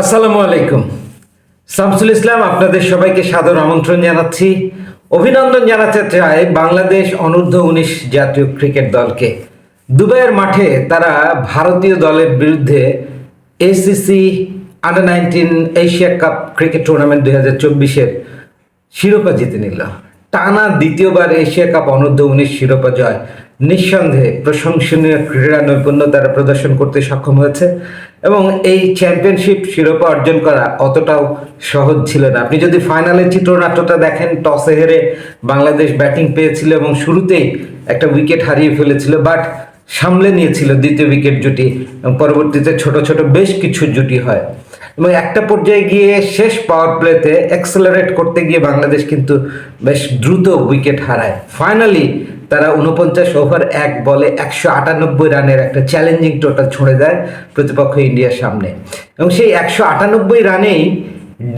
আসসালামু আলাইকুম। শামসুল ইসলাম, আপনাদের সবাইকে সাদর আমন্ত্রণ জানাচ্ছি। অভিনন্দন জানাতে চাই বাংলাদেশ অনূর্ধ্ব উনিশ জাতীয় ক্রিকেট দলকে। দুবাইয়ের মাঠে তারা ভারতীয় দলের বিরুদ্ধে ACC under nineteen Asia cup cricket tournament দুই হাজার চব্বিশের শিরোপা জিতে নিল। টানা দ্বিতীয়বার এশিয়া কাপ অনূর্ধ্ব উনিশ শিরোপা জয়। নিঃসন্দেহে প্রশংসনীয় ক্রীড়া নৈপুণ্য তারা প্রদর্শন করতে সক্ষম হয়েছে এবং এই চ্যাম্পিয়নশিপ শিরোপা অর্জন করা অতটাও সহজ ছিল না। আপনি যদি ফাইনালের চিত্রনাট্যটা দেখেন টসে হেরে বাংলাদেশ ব্যাটিং পেয়েছিল এবং শুরুতেই একটা উইকেট হারিয়ে ফেলেছিল বাট সামলে নিয়েছিল দ্বিতীয় উইকেট জুটি এবং পরবর্তীতে ছোট ছোট বেশ কিছু জুটি হয়। এবং একটা পর্যায়ে গিয়ে শেষ পাওয়ার প্লেতে অ্যাক্সেলারেট করতে গিয়ে বাংলাদেশ কিন্তু বেশ দ্রুত উইকেট হারায়। ফাইনালি তারা উনপঞ্চাশ ওভার এক বলে একশো আটানব্বই রানের একটা চ্যালেঞ্জিং টোটাল ছুঁড়ে দেয় প্রতিপক্ষ ইন্ডিয়ার সামনে। এবং সেই একশো আটানব্বই রানেই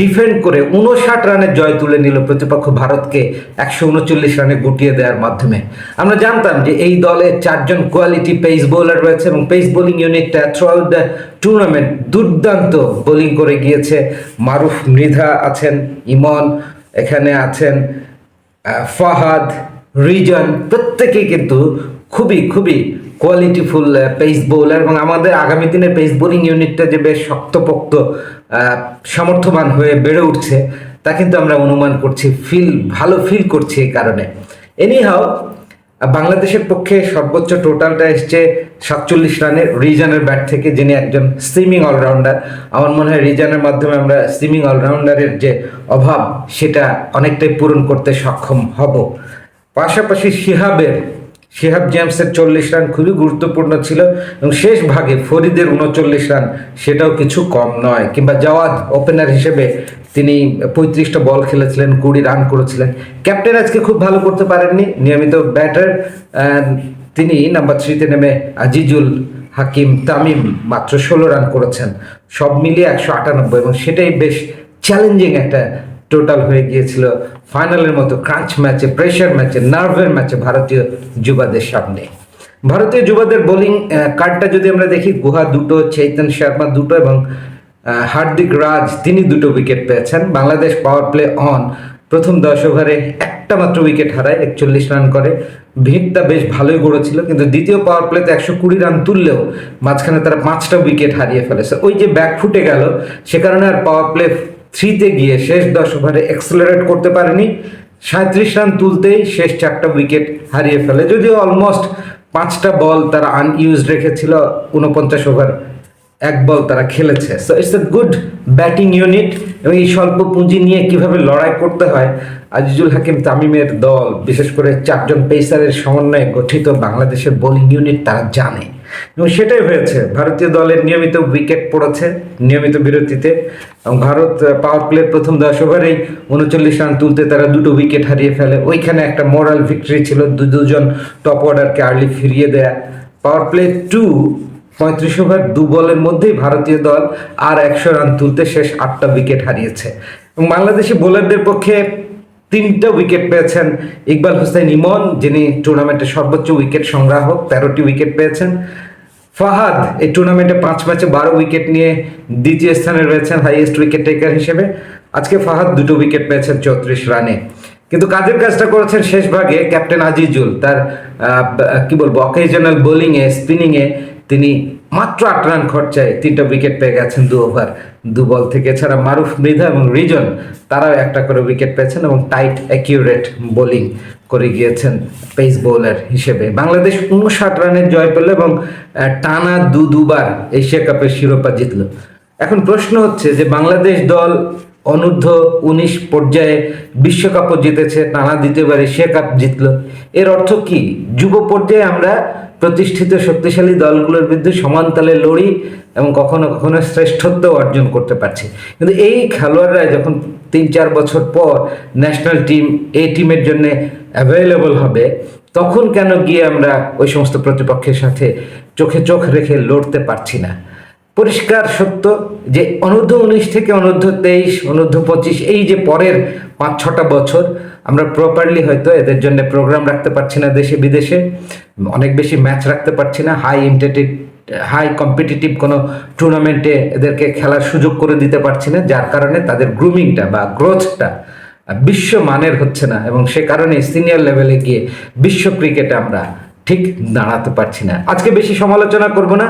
ডিফেন্ড করে উনষাট রানের জয় তুলে নিল প্রতিপক্ষ ভারতকে একশো উনচল্লিশ রানে গুটিয়ে দেওয়ার মাধ্যমে। আমরা জানতাম যে এই দলে চারজন কোয়ালিটি পেস বোলার রয়েছে এবং পেস বোলিং ইউনিটটা থ্রু আউট দ্য টুর্নামেন্ট দুর্দান্ত বোলিং করে গিয়েছে। মারুফ মৃধা আছেন, ইমন এখানে আছেন ফাহাদ রিজন প্রত্যেকেই কিন্তু খুবই খুবই কোয়ালিটিফুল পেস বোলার এবং আমাদের আগামী দিনে পেস বোলিং ইউনিটটা যে বেশ শক্তপোক্ত আহ, সামর্থ্যবান হয়ে বেড়ে উঠছে তা কিন্তু আমরা অনুমান করছি ফিল ভালো ফিল করছি এই কারণে। এনিহাও বাংলাদেশের পক্ষে সর্বোচ্চ টোটালটা এসছে সাতচল্লিশ রানের রিজনের ব্যাট থেকে যিনি একজন সুইমিং অলরাউন্ডার আমার মনে হয় রিজনের মাধ্যমে আমরা সুইমিং অলরাউন্ডারের যে অভাব সেটা অনেকটাই পূরণ করতে সক্ষম হব। পাশাপাশি শিহাবের, শিহাব জেমসের চল্লিশ রান খুবই গুরুত্বপূর্ণ ছিল এবং শেষ ভাগে ফরিদের উনচল্লিশ রান, সেটাও কিছু কম নয়। কিংবা জাওয়াদ ওপেনার হিসেবে তিনি পঁয়ত্রিশটা বল খেলেছিলেন, কুড়ি রান করেছিলেন। ক্যাপ্টেন আজকে খুব ভালো করতে পারেননি। নিয়মিত ব্যাটার তিনি নাম্বার থ্রিতে নেমে আজিজুল হাকিম তামিম মাত্র ষোলো রান করেছেন। সব মিলিয়ে একশো আটানব্বই এবং সেটাই বেশ চ্যালেঞ্জিং একটা টোটাল হয়ে গিয়েছিল ফাইনালের মতো ক্রাঞ্চ ম্যাচে প্রেশার ম্যাচে নার্ভের ম্যাচে ভারতীয় যুবাদের সামনে। ভারতীয় যুবাদের বোলিং কার্ডটা যদি আমরা দেখি, গুহা দুটো, চৈতন শর্মা দুটো এবং হার্দিক রাজ, তিনি দুটো উইকেট পেয়েছেন। বাংলাদেশ পাওয়ার প্লে অন প্রথম দশ ওভারে একটা মাত্র উইকেট হারায়, একচল্লিশ রান করে। ভিড়টা বেশ ভালোই গড়েছিল, কিন্তু দ্বিতীয় পাওয়ার প্লেতে একশো কুড়ি রান তুললেও মাঝখানে তারা পাঁচটা উইকেট হারিয়ে ফেলেছে। ওই যে ব্যাক ফুটে গেল, সে কারণে আর পাওয়ার প্লে থ্রিতে গিয়ে শেষ দশ ওভারে এক্সেলারেট করতে পারেনি। সাঁত্রিশ রান তুলতেই শেষ চারটা উইকেট হারিয়ে ফেলে। যদিও অলমোস্ট পাঁচটা বল তারা আনইউজ রেখেছিল, উনপঞ্চাশ ওভার এক বল তারা খেলেছে। So it's a good batting unit এবং এই স্বল্প পুঁজি নিয়ে কীভাবে লড়াই করতে হয়, আজিজুল হাকিম তামিমের দল, বিশেষ করে চারজন পেসারের সমন্বয়ে গঠিত বাংলাদেশের বোলিং ইউনিট তারা জানে। এবং সেটাই হয়েছে। ভারতীয় দলের নিয়মিত উইকেট পড়েছে, নিয়মিত বিরতিতে। এবং ভারত পাওয়ার প্লের প্রথম দশ ওভারেই উনচল্লিশ রান তুলতে তারা দুটো উইকেট হারিয়ে ফেলে। ওইখানে একটা মোরাল ভিক্টরি ছিল, দু, দুজন টপ অর্ডারকে আর্লি ফিরিয়ে দেয়া। পাওয়ার প্লে টু পঁয়ত্রিশ ওভার দু বলের মধ্যেই ভারতীয় দল আর একশো রান তুলতে শেষ আটটা উইকেট হারিয়েছে। এবং বাংলাদেশি বোলারদের পক্ষে তিনটা উইকেট পেয়েছেন। ইকবাল হোসেন ইমন, যিনি টুর্নামেন্টের সর্বোচ্চ উইকেট সংগ্রাহক, তেরোটি উইকেট পেয়েছেন। ফাহাদ, এই টুর্নামেন্টে পাঁচ ম্যাচে বারো উইকেট নিয়ে দ্বিতীয় স্থানে রয়েছেন হাইয়েস্ট উইকেট টেকার হিসেবে। আজকে ফাহাদ দুটো উইকেট পেয়েছেন চৌত্রিশ রানে। কিন্তু কাজের কাজটা করেছেন শেষ ভাগে? ক্যাপ্টেন আজিজুল, তার কি বলব অকেজনাল বোলিংয়ে স্পিনিংয়ে তিনি মাত্র আট রান খরচায় তিনটা উইকেট পেয়ে গেছেন দু ওভার দু বল থেকে এছাড়া মারুফ, মৃধা এবং রিজন, তারাও একটা করে উইকেট পেয়েছেন এবং টাইট অ্যাকিউরেট বোলিং করে গিয়েছেন পেস বোলার হিসেবে। বাংলাদেশ উনষাট রানের জয় পেল এবং টানা দু দুবার এশিয়া কাপের শিরোপা জিতল। এখন প্রশ্ন হচ্ছে যে বাংলাদেশ দল অনূর্ধ্ব উনিশ পর্যায়ে বিশ্বকাপও জিতেছে, টানা দ্বিতীয়বার এশিয়া কাপ জিতলো। এর অর্থ কি? যুব পর্যায়ে আমরা প্রতিষ্ঠিত শক্তিশালী দলগুলোর বিরুদ্ধে সমান তালে লড়ি এবং কখনো কখনো শ্রেষ্ঠত্ব অর্জন করতে পারছি। কিন্তু এই খেলোয়াড়রা যখন তিন, চার বছর পর ন্যাশনাল টিম এই টিমের জন্য অ্যাভেলেবল হবে, তখন কেন গিয়ে আমরা ওই সমস্ত প্রতিপক্ষের সাথে চোখে চোখ রেখে লড়তে পারছি না? পরিষ্কার সত্য যে অনূর্ধ্ব উনিশ থেকে অনূর্ধ্ব তেইশ, অনূর্ধ্ব পঁচিশ, এই যে পরের পাঁচ, ছটা বছর আমরা প্রপারলি হয়তো এদের জন্য প্রোগ্রাম রাখতে পারছি না দেশে, বিদেশে, অনেক বেশি ম্যাচ রাখতে পারছি না হাই ইন্টেটিভ হাই কম্পিটিটিভ কোনো টুর্নামেন্টে এদেরকে খেলার সুযোগ করে দিতে পারছি না, যার কারণে তাদের গ্রুমিংটা বা গ্রোথটা বিশ্ব মানের হচ্ছে না এবং সে কারণে সিনিয়র লেভেলে গিয়ে বিশ্ব ক্রিকেটে আমরা ঠিক দাঁড়াতে পারছি না। আজকে বেশি সমালোচনা করব না।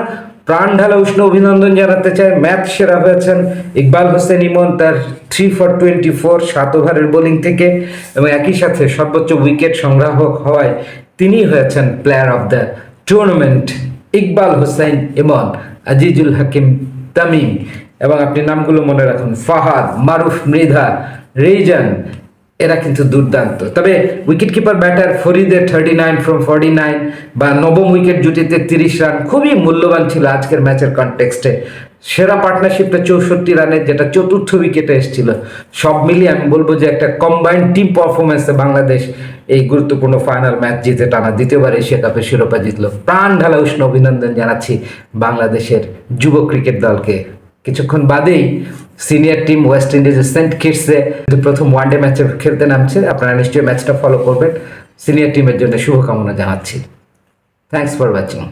প্রাণ ঢালা উষ্ণ অভিনন্দন জানাতে চাই ম্যাচ সেরা হয়েছেন ইকবাল হোসেন ইমন তার থ্রি ফর টোয়েন্টি ফোর সাত ওভারের বোলিং থেকে এবং একই সাথে সর্বোচ্চ উইকেট সংগ্রাহক হওয়ায় তিনি হয়েছেন player of the tournament Iqbal Hossain Emon, Azizul Hakim Tamim এবং আপনি নামগুলো মনে রাখুন, ফাহাদ, মারুফ মৃধা রেইজান এরা কিন্তু দুর্দান্ত। তবে wicket keeper batter ফরিদের thirty nine from forty nine বা নবম উইকেট জুটিতে তিরিশ রান খুবই মূল্যবান ছিল আজকের ম্যাচের কনটেক্সটে সেরা পার্টনারশিপটা চৌষট্টি রানের যেটা চতুর্থ উইকেটে এসেছিল। সব মিলিয়ে আমি বলব যে একটা কম্বাইন্ড টিম পারফরমেন্সে বাংলাদেশ এই গুরুত্বপূর্ণ ফাইনাল ম্যাচ জিতে টানা দ্বিতীয়বার এশিয়া কাপের শিরোপা জিতলো। প্রাণ ঢালা উষ্ণ অভিনন্দন জানাচ্ছি বাংলাদেশের যুব ক্রিকেট দলকে। কিছুক্ষণ বাদেই সিনিয়র টিম ওয়েস্ট ইন্ডিজের সেন্ট কিটসে প্রথম ওয়ানডে ম্যাচে খেলতে নামছে, আপনারা নিশ্চয়ই ম্যাচটা ফলো করবেন। সিনিয়র টিমের জন্য শুভকামনা জানাচ্ছি। Thanks for watching